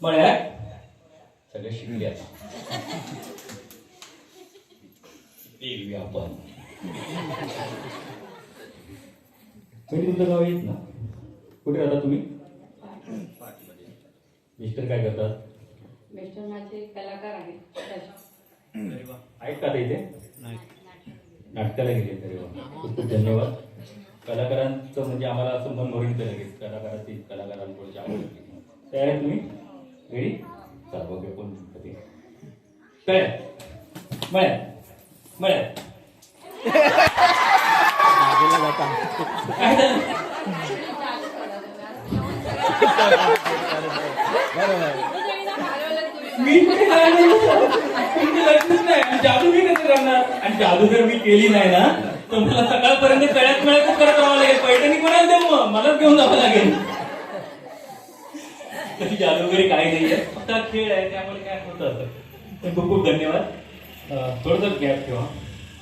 मळ्यात सगळे शिकले आता. एरवी आपण. तुम्ही तुमचं गाव येत ना? कुठे राहता तुम्ही? मिस्टर काय करतात? मिस्टर माझे कलाकार आहेत. आहेत का इथे? नाटकाला गेले तरी. खूप खूप धन्यवाद. कलाकारांचं म्हणजे आम्हाला असं मन भरून येतं लगेच. कलाकाराची कलाकारांपुढची आवड तयार आहे तुम्ही? रेडी चला बघूया कोण जिंकतं मळ्यात. काय झालं मी लक्षच नाही. आणि जादू मी कसं करणार आणि जादू जर मी केली नाही ना तर मला सकाळपर्यंत कळ्यात कळ्यातच करत राहावं लागेल. पैठणी कोणाला देऊ मलाच घेऊन जावं लागेल. तशी जादू वगैरे काही नाही आहे. फक्त खेळ आहे त्यामुळे काय होत? असं खूप खूप धन्यवाद. थोडंसं गॅप ठेवा.